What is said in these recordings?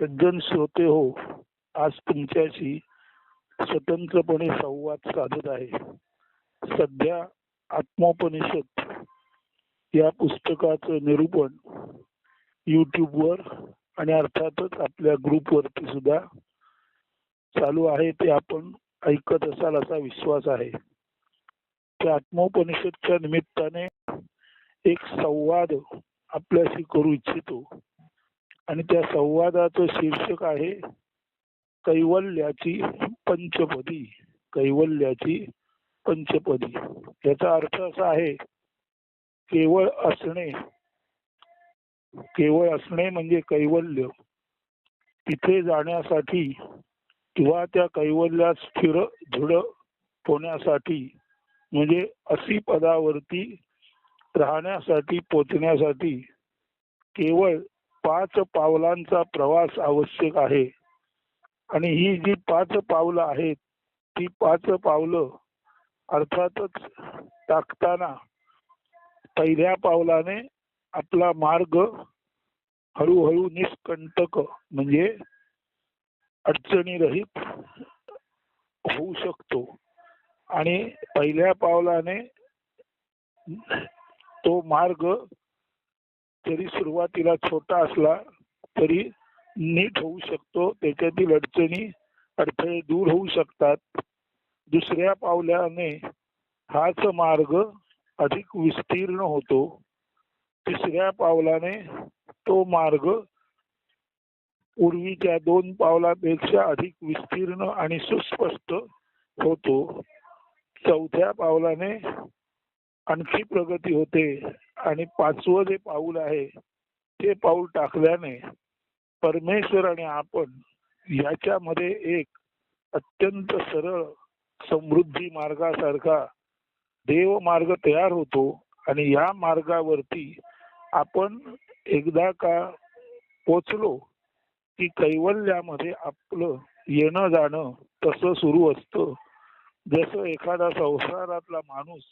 सज्जन श्रोते हो आज तुमच्याशी स्वतंत्रपणे संवाद साधत आहे. सध्या आत्मोपनिषद या पुस्तकाचं निरूपण युट्यूबवर आणि अर्थातच आपल्या ग्रुपवरती सुद्धा चालू आहे ते आपण ऐकत असाल असा विश्वास आहे. त्या आत्मोपनिषदच्या निमित्ताने एक संवाद आपल्याशी करू इच्छितो. आणि त्या संवादाचं शीर्षक आहे कैवल्याची पंचपदी कैवल्याची पंचपदी. याचा अर्थ असा आहे केवळ असणे केवळ असणे म्हणजे कैवल्य. तिथे जाण्यासाठी किंवा त्या कैवल्यात स्थिर झुड होण्यासाठी म्हणजे अशी पदावरती राहण्यासाठी पोचण्यासाठी केवळ पाच पावलांचा प्रवास आवश्यक आहे. आणि ही जी पाच पावलं आहेत ती पाच पावलं अर्थातच टाकताना पहिल्या पावलाने आपला मार्ग हळूहळू निष्कंटक म्हणजे अडचणीरहित होऊ शकतो. आणि पहिल्या पावलाने तो मार्ग जरी सुरुवातीला छोटा असला तरी नीट होऊ शकतो. त्याच्यातील अडचणी अडथळे दूर होऊ शकतात. दुसऱ्या पावल्याने हाच मार्ग अधिक विस्तीर्ण होतो. तिसऱ्या पावलाने तो मार्ग पूर्वीच्या दोन पावलापेक्षा अधिक विस्तीर्ण आणि सुस्पष्ट होतो. चौथ्या पावलाने आणखी प्रगती होते. आणि पाचवं जे पाऊल आहे ते पाऊल टाकल्याने परमेश्वर आणि आपण याच्यामध्ये एक अत्यंत सरळ समृद्धी मार्गासारखा देव मार्ग तयार होतो आणि या मार्गावरती आपण एकदा का पोचलो की कैवल्यामध्ये आपलं येणं जाणं तसं सुरू असतं. जसं एखादा संसारातला माणूस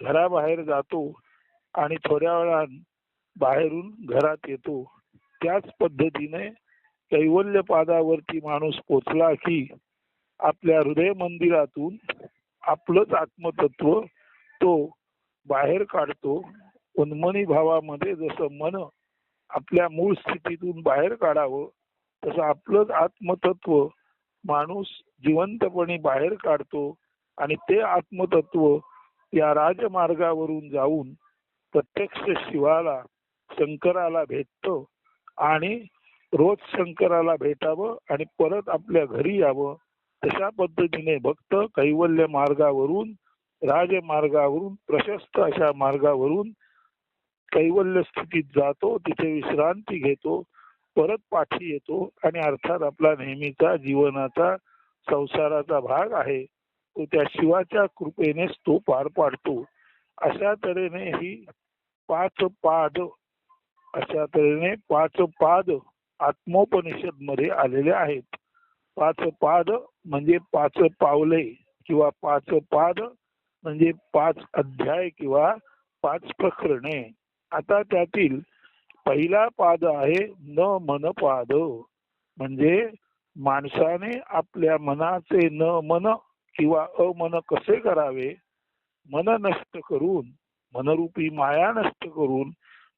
घराबाहेर जातो आणि थोड्या वेळान बाहेरून घरात येतो. त्याच पद्धतीने कैवल्य पादावरती माणूस पोचला की आपल्या हृदय मंदिरातून आपलंच आत्मतत्व तो बाहेर काढतो. उन्मनी भावामध्ये जसं मन आपल्या मूळ स्थितीतून बाहेर काढावं तसं आपलंच आत्मतत्व माणूस जिवंतपणे बाहेर काढतो आणि ते आत्मतत्व या राजमार्गावरून जाऊन प्रत्यक्ष शिवाला शंकराला भेटतो आणि रोज शंकराला भेटावं आणि परत आपल्या घरी यावं तशा पद्धतीने भक्त कैवल्य मार्गावरून राजमार्गावरून प्रशस्त अशा मार्गावरून कैवल्य स्थितीत जातो तिथे विश्रांती घेतो परत पाठी येतो आणि अर्थात आपला नेहमीचा जीवनाचा संसाराचा भाग आहे. तो त्या शिवाच्या कृपेनेच तो पार पाडतो. अशा तऱ्हेने ही पाच पाद अशा तऱ्हेने पाच पाद आत्मोपनिषदमध्ये आलेले आहेत. पाच पाद म्हणजे पाच पावले किंवा पाच पाद म्हणजे पाच अध्याय किंवा पाच प्रकरणे. आता त्यातील पहिला पाद आहे न मन पाद म्हणजे माणसाने आपल्या मनाचे न मन किंवा अमन कसे करावे? मन नष्ट करून मनरूपी माया नष्ट करून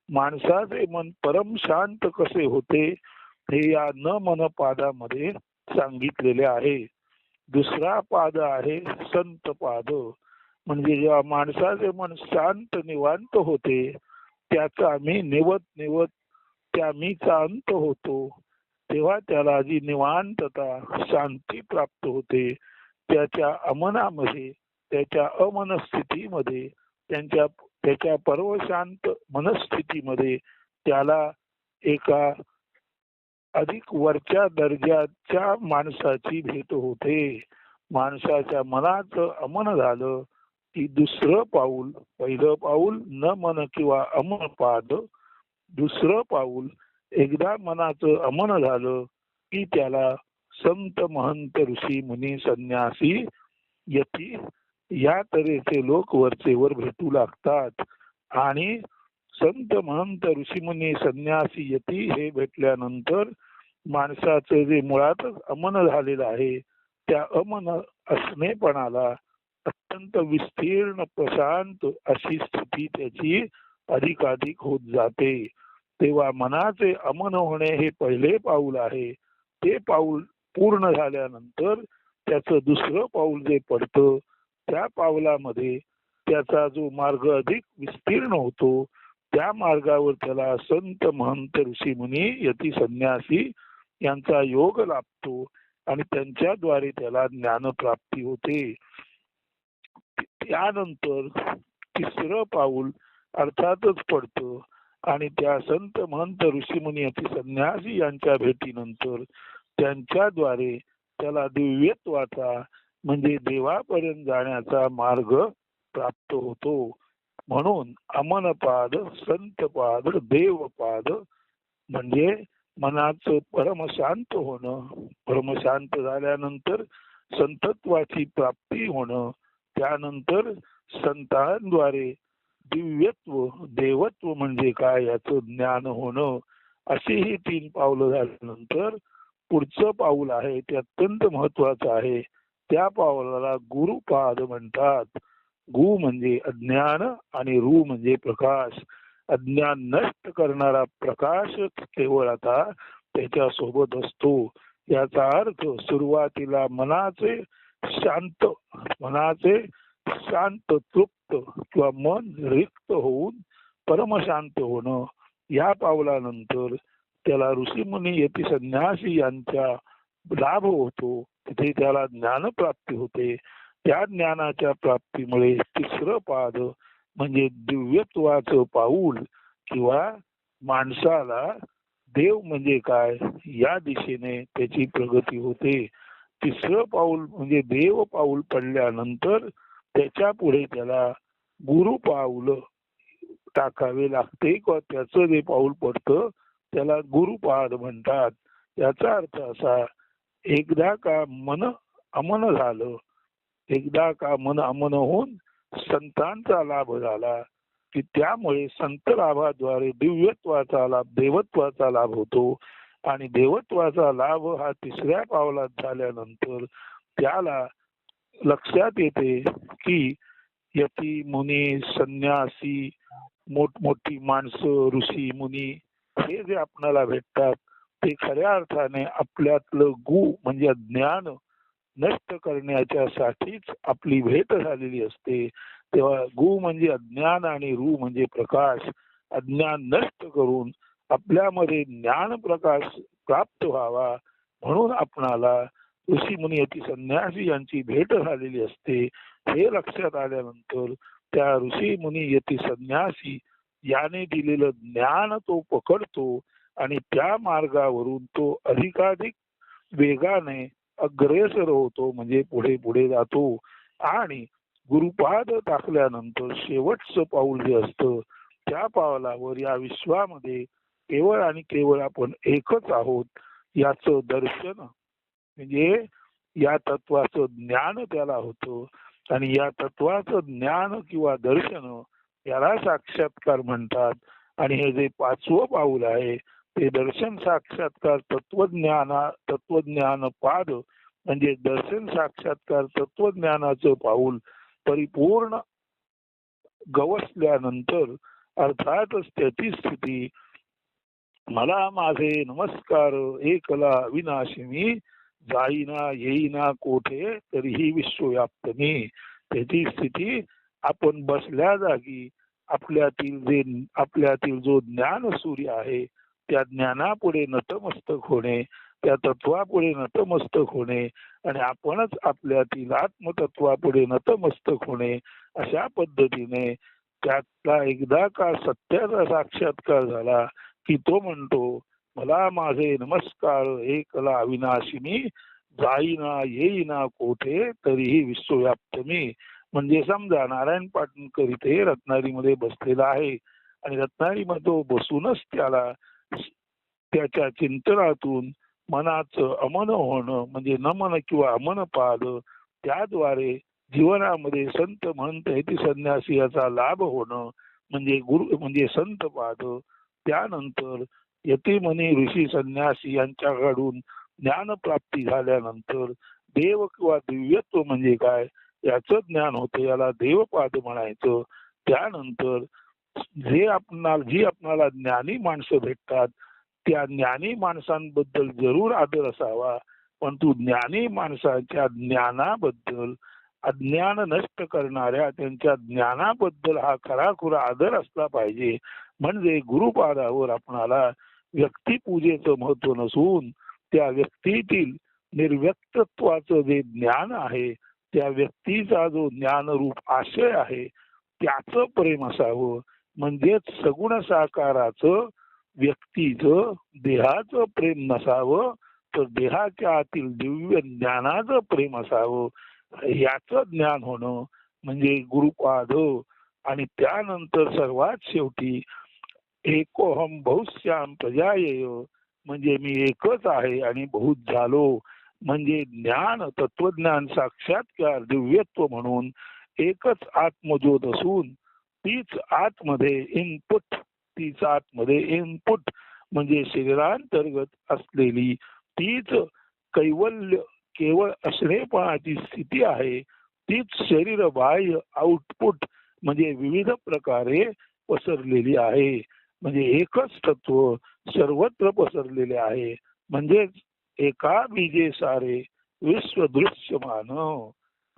माणसाचे मन परम शांत कसे होते हे या न मन पादामध्ये सांगितलेले आहे. दुसरा पाद आहे संत पाद. म्हणजे जेव्हा माणसाचे मन शांत निवांत होते त्याचा मी निवत निवत त्या मीचा अंत होतो. तेव्हा त्याला जी निवांतता शांती प्राप्त होते त्याच्या अमनामध्ये त्याच्या अमनस्थितीमध्ये त्यांच्या त्याच्या परवशांत मनस्थितीमध्ये त्याला एका अधिक वरच्या दर्जाच्या माणसाची भेट होते. माणसाच्या मनाचं अमन झालं की दुसरं पाऊल पहिलं पाऊल न मन किंवा अमन पाद दुसरं पाऊल एकदा मनाचं अमन झालं की त्याला संत महंत ऋषी मुनी संन्यासी यती या तऱ्हेचे लोक वरचेवर भेटू लागतात. आणि संत महंत ऋषीमुनी संन्यासी यती हे भेटल्यानंतर माणसाचं जे मुळातच अमन झालेलं आहे त्या अमन असणेपणाला अत्यंत विस्तीर्ण प्रशांत अशी स्थिती त्याची अधिकाधिक होत जाते. तेव्हा मनाचे अमन होणे हे पहिले पाऊल आहे. ते पाऊल पूर्ण झाल्यानंतर त्याचं दुसरं पाऊल जे पडतं त्या पावलामध्ये त्याचा जो मार्ग अधिक विस्तीर्ण होतो त्या मार्गावर त्याला संत महंत ऋषी मुनी यती संन्यासी यांचा योग लाभतो आणि त्यांच्याद्वारे त्याला ज्ञानप्राप्ती होते. त्यानंतर तिसरं पाऊल अर्थातच पडतं आणि त्या संत महंत ऋषीमुनी यती संन्यासी यांच्या भेटीनंतर त्यांच्याद्वारे त्याला दिव्यत्वाचा म्हणजे देवापर्यंत जाण्याचा मार्ग प्राप्त होतो. म्हणून अमनपाद संतपाद देवपाद म्हणजे मनाचं परमशांत होणं. परमशांत झाल्यानंतर संतत्वाची प्राप्ती होणं. त्यानंतर संतांद्वारे दिव्यत्व देवत्व म्हणजे काय याचं ज्ञान होणं. अशी ही तीन पावलं झाल्यानंतर पुढचं पाऊल आहे ते अत्यंत महत्वाचं आहे. त्या पावलाला गुरुपाद म्हणतात. गु म्हणजे अज्ञान आणि रू म्हणजे प्रकाश. अज्ञान नष्ट करणारा प्रकाश केवळ आता त्याच्या सोबत असतो. याचा अर्थ सुरुवातीला मनाचे शांत मनाचे शांत तृप्त किंवा मन रिक्त होऊन परमशांत होणं. या पावलानंतर त्याला ऋषीमुनी यती संन्यासी यांच्या लाभ होतो तिथे त्याला ज्ञानप्राप्ती होते. त्या ज्ञानाच्या प्राप्तीमुळे तिसरं पाद म्हणजे दिव्यत्वाचं पाऊल किंवा माणसाला देव म्हणजे काय या दिशेने त्याची प्रगती होते. तिसरं पाऊल म्हणजे देव पाऊल पडल्यानंतर त्याच्या पुढे त्याला गुरु पाऊल टाकावे लागते किंवा त्याचं जे पाऊल पडतं त्याला गुरुपाद म्हणतात. याचा अर्थ असा एकदा का मन अमन झालं एकदा का मन अमन होऊन संतांचा लाभ झाला की त्यामुळे संत लाभाद्वारे दिव्यत्वाचा लाभ देवत्वाचा लाभ होतो. आणि देवत्वाचा लाभ हा तिसऱ्या पावलात झाल्यानंतर त्याला लक्षात येते की यती मुनी संन्यासी मोठमोठी माणसं ऋषी मुनी हे जे आपणाला भेटतात ते खऱ्या अर्थाने आपल्यातलं गु म्हणजे ज्ञान नष्ट करण्याच्यासाठीच आपली भेट झालेली असते. तेव्हा गु म्हणजे अज्ञान आणि रू म्हणजे प्रकाश. अज्ञान नष्ट करून आपल्यामध्ये ज्ञान प्रकाश प्राप्त व्हावा म्हणून आपणाला ऋषी मुनी अति संन्यासी यांची भेट झालेली असते. हे लक्षात आल्यानंतर त्या ऋषी मुनी यती संन्यासी याने दिलेलं ज्ञान तो पकडतो. आणि त्या मार्गावरून तो अधिकाधिक वेगाने अग्रेसर होतो म्हणजे पुढे पुढे जातो. आणि गुरुपाद टाकल्यानंतर शेवटचं पाऊल जे असतं त्या पावलावर या विश्वामध्ये केवळ आणि केवळ आपण एकच आहोत याच दर्शन म्हणजे या तत्वाचं ज्ञान त्याला होतं. आणि या तत्वाचं ज्ञान किंवा दर्शन याला साक्षात्कार म्हणतात. आणि हे जे पाचवं पाऊल आहे ते दर्शन साक्षात्कार तत्वज्ञान तत्वज्ञान पाद म्हणजे दर्शन साक्षात्कार तत्वज्ञानाचं पाऊल परिपूर्ण गवसल्यानंतर अर्थातच त्याची स्थिती मला माझे नमस्कार एकला विनाशिनी जाईना येईना कोठे तरीही विश्वव्याप्त मी. त्याची स्थिती आपण बसल्या जागी आपल्यातील जे आपल्यातील जो ज्ञान सूर्य आहे त्या ज्ञानापुढे नतमस्तक होणे त्या तत्वापुढे नतमस्तक होणे आणि आपणच आपल्यातील आत्मतत्वापुढे नतमस्तक होणे अशा पद्धतीने त्यातला एकदा का सत्याचा साक्षात्कार झाला की तो म्हणतो मला माझे नमस्कार एकला अविनाशिनी जाईना येईना कोठे तरीही विश्वव्याप्त मी. म्हणजे समजा नारायण पाटणकर इथे रत्नागिरीमध्ये बसलेला आहे आणि रत्नागिरीमध्ये तो बसूनच त्याला त्याच्या चिंतनातून मनाचं अमन होणं म्हणजे नमन किंवा अमन पाद त्याद्वारे जीवनामध्ये संत म्हणत हेती संन्यासी याचा लाभ होणं म्हणजे गुरु म्हणजे संत पाद त्यानंतर यतिमनी ऋषी संन्यासी यांच्याकडून ज्ञानप्राप्ती झाल्यानंतर देव किंवा दिव्यत्व म्हणजे काय याचं ज्ञान होतं याला देवपाद म्हणायचं. त्यानंतर जे आपणाला जी आपणाला ज्ञानी माणसं भेटतात त्या ज्ञानी माणसांबद्दल जरूर आदर असावा परंतु ज्ञानी माणसाच्या ज्ञानाबद्दल अज्ञान नष्ट करणाऱ्या त्यांच्या ज्ञानाबद्दल हा खराखुरा आदर असला पाहिजे. म्हणजे गुरुपादावर आपणाला व्यक्तिपूजेचं महत्त्व नसून त्या व्यक्तीतील निर्व्यक्तत्वाचं जे ज्ञान आहे त्या व्यक्तीचा जो ज्ञानरूप आशय आहे त्याचं प्रेम असावं. म्हणजेच सगुण साकाराचं व्यक्तीचं देहाचं प्रेम नसावं तर देहाच्या आतील दिव्य ज्ञानाचं प्रेम असावं. याचं ज्ञान होणं म्हणजे गुरुपाद. आणि त्यानंतर सर्वात शेवटी एकोहम बहुश्याम प्रजायेय. म्हणजे मी एकच आहे आणि बहुत झालो. म्हणजे ज्ञान तत्वज्ञान साक्षात्कार दिव्यत्व म्हणून एकच आत्मज्योत असून तीच आतमध्ये इनपुट व्यक्तीचा आतमध्ये इनपुट म्हणजे शरीरांतर्गत असलेली तीच कैवल्य केवळ असणेपणाची स्थिती आहे तीच शरीर बाह्य आउटपुट म्हणजे विविध प्रकारे पसरलेली आहे. म्हणजे एकच तत्व सर्वत्र पसरलेले आहे. म्हणजेच एका बीजे सारे विश्व दृश्यमान.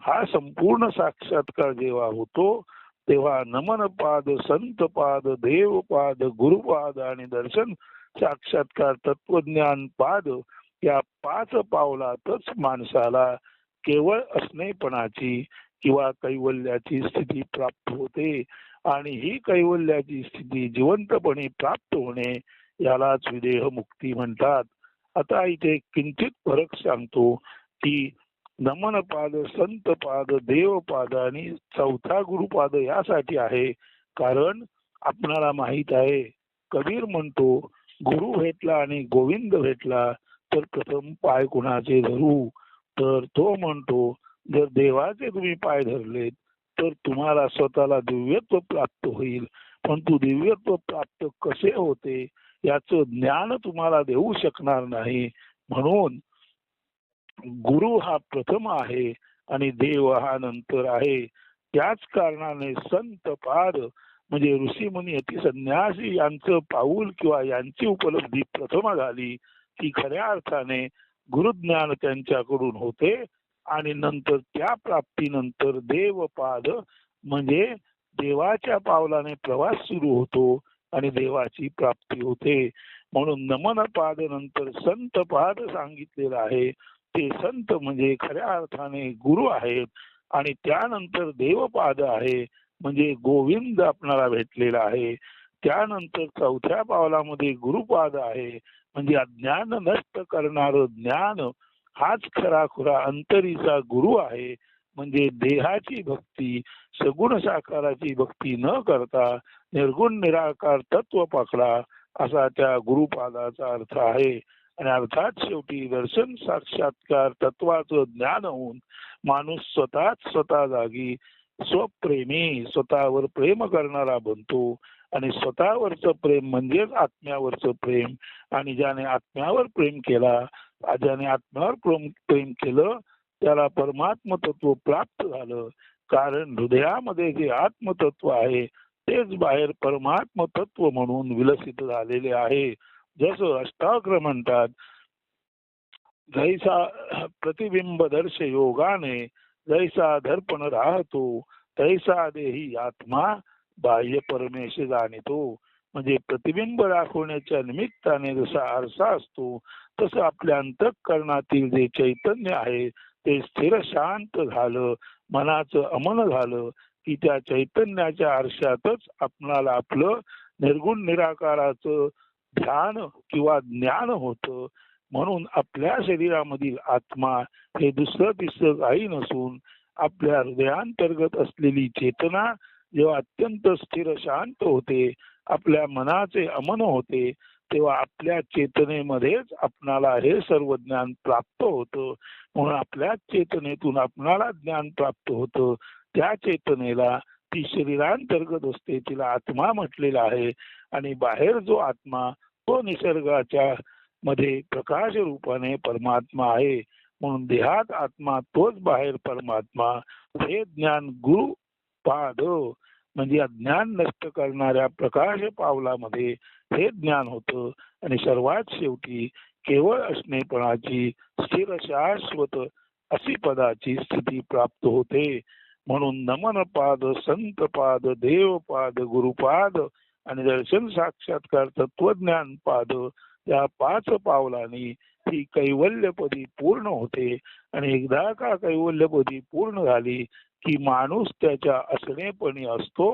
हा संपूर्ण साक्षात्कार जेव्हा होतो तेव्हा नमन पाद संत पाद देव पाद गुरुपाद आणि दर्शन साक्षात्कार तत्वज्ञान पाद या पाच पावलातच माणसाला केवळ असणेपणाची किंवा कैवल्याची स्थिती प्राप्त होते. आणि ही कैवल्याची स्थिती जिवंतपणे प्राप्त होणे यालाच विदेह मुक्ती म्हणतात. आता इथे किंचित फरक सांगतो की नमनपाद संतपाद देवपाद आणि चौथा गुरुपाद यासाठी आहे. कारण आपणाला माहीत आहे कबीर म्हणतो गुरु भेटला आणि गोविंद भेटला तर प्रथम पाय कुणाचे धरू? तर तो म्हणतो जर देवाचे तुम्ही पाय धरलेत तर तुम्हाला स्वतःला दिव्यत्व प्राप्त होईल. पण तू दिव्यत्व प्राप्त कसे होते? याचं ज्ञान तुम्हाला देऊ शकणार नाही. म्हणून गुरु हा प्रथम आहे आणि देव हा नंतर आहे. त्याच कारणाने संत पाद म्हणजे ऋषीमुनी अति संन्यासी यांचं पाऊल किंवा यांची उपलब्धी प्रथम झाली ती खऱ्या अर्थाने गुरुज्ञान त्यांच्याकडून होते आणि नंतर त्या प्राप्तीनंतर देवपाद म्हणजे देवाच्या पावलाने प्रवास सुरू होतो आणि देवाची प्राप्ती होते. म्हणून नमन पाद नंतर संत पाद सांगितलेला आहे. ते संत म्हणजे खऱ्या अर्थाने गुरु आहेत आणि त्यानंतर देवपाद आहे म्हणजे गोविंद आपणाला भेटलेला आहे. त्यानंतर चौथ्या पावलामध्ये गुरुपाद आहे म्हणजे अज्ञान नष्ट करणार ज्ञान हाच खरा खुरा अंतरीचा गुरु आहे. म्हणजे देहाची भक्ती सगुण साकाराची भक्ती न करता निर्गुण निराकार तत्व पकडा असा त्या गुरुपादाचा अर्थ आहे. आणि अर्थात शेवटी दर्शन साक्षात्कार तत्वाचं ज्ञान होऊन माणूस स्वतःच स्वतः जागी स्वप्रेमी स्वतःवर प्रेम करणारा बनतो. आणि स्वतःवरचं प्रेम म्हणजेच आत्म्यावरचं प्रेम. आणि ज्याने आत्म्यावर प्रेम केला ज्याने आत्म्यावर प्रेम प्रेम केलं त्याला परमात्म तत्व प्राप्त झालं. कारण हृदयामध्ये जे आत्मतत्व आहे तेच बाहेर परमात्म तत्व म्हणून विलसित झालेले आहे. जसं अष्टाग्र म्हणतात जैसा प्रतिबिंब दर्श योगाने जैसा दर्पण राहतो तैसा देही आत्मा बाह्य परमेश जाणितो. म्हणजे प्रतिबिंब दाखवण्याच्या निमित्ताने जसा आरसा असतो तसं आपल्या अंतःकरणातील जे चैतन्य आहे ते स्थिर शांत झालं मनाचं अमन झालं की त्या चैतन्याच्या आरशातच आपणाला आपलं निर्गुण निराकाराचं ध्यान किंवा ज्ञान होतं म्हणून आपल्या शरीरामधील आत्मा हे दुसरं तिसरं काही नसून आपल्या हृदयांतर्गत असलेली चेतना जेव्हा अत्यंत स्थिर शांत होते आपल्या मनाचे अमन होते तेव्हा आपल्या चेतनेमध्येच आपणाला हे सर्व ज्ञान प्राप्त होतं. म्हणून आपल्या चेतनेतून आपणाला ज्ञान प्राप्त होतं. त्या चेतनेला ती शरीरांतर्गत असते तिला आत्मा म्हटलेला आहे. आणि बाहेर जो आत्मा तो निसर्गाच्या मध्ये प्रकाश रूपाने परमात्मा आहे. म्हणून देहात आत्मा तोच बाहेर परमात्मा. हे ज्ञान गुरु पाद. म्हणजे अज्ञान नष्ट करणाऱ्या प्रकाश पावलामध्ये हे ज्ञान होतं. आणि सर्वात शेवटी केवळ असणेपणाची स्थिर शाश्वत अशी पदाची स्थिती प्राप्त होते. म्हणून नमन पाद संत पाद देव पाद गुरुपाद आणि दर्शन साक्षात्कार तत्वज्ञान पाद या पाच पावलांनी ही कैवल्यपदी पूर्ण होते. आणि एकदा का कैवल्यपदी पूर्ण झाली की माणूस त्याच्या असणेपणी असतो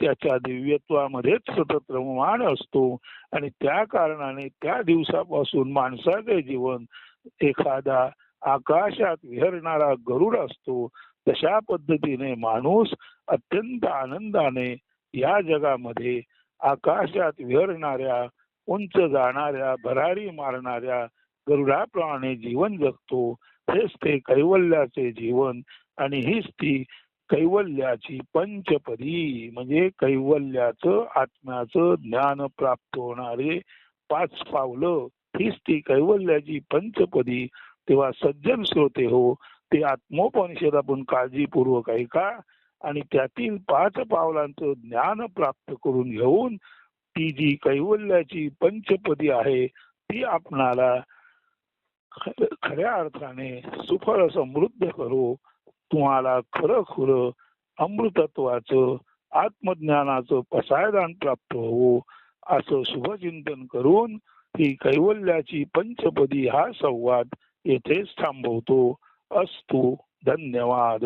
त्याच्या दिव्यत्वामध्येच सतत रममान असतो आणि त्या कारणाने त्या दिवसापासून माणसाचे जीवन एखादा आकाशात विहरणारा गरुड असतो तशा पद्धतीने माणूस अत्यंत आनंदाने या जगामध्ये आकाशात विहरणाऱ्या उंच जाणाऱ्या भरारी मारणाऱ्या गरुडाप्रमाणे जीवन जगतो. हेच ते कैवल्याचे जीवन आणि हीच ती कैवल्याची पंचपदी. म्हणजे कैवल्याचं आत्म्याचं ज्ञान प्राप्त होणारे पाच पावलं. हीच ती कैवल्याची पंचपदी. तेव्हा सज्जन श्रोते हो ते आत्मोपनिषद आपण काळजीपूर्वक ऐका आणि त्यातील पाच पावलांचं ज्ञान प्राप्त करून घेऊन ती जी कैवल्याची पंचपदी आहे ती आपणाला खऱ्या अर्थाने सुफळ समृद्ध करो. तुम्हाला खरं खुरं अमृतत्वाचं आत्मज्ञानाचं पसायदान प्राप्त होवो. असं शुभचिंतन करून ही कैवल्याची पंचपदी हा संवाद येथेच थांबवतो. अस्तु धन्यवाद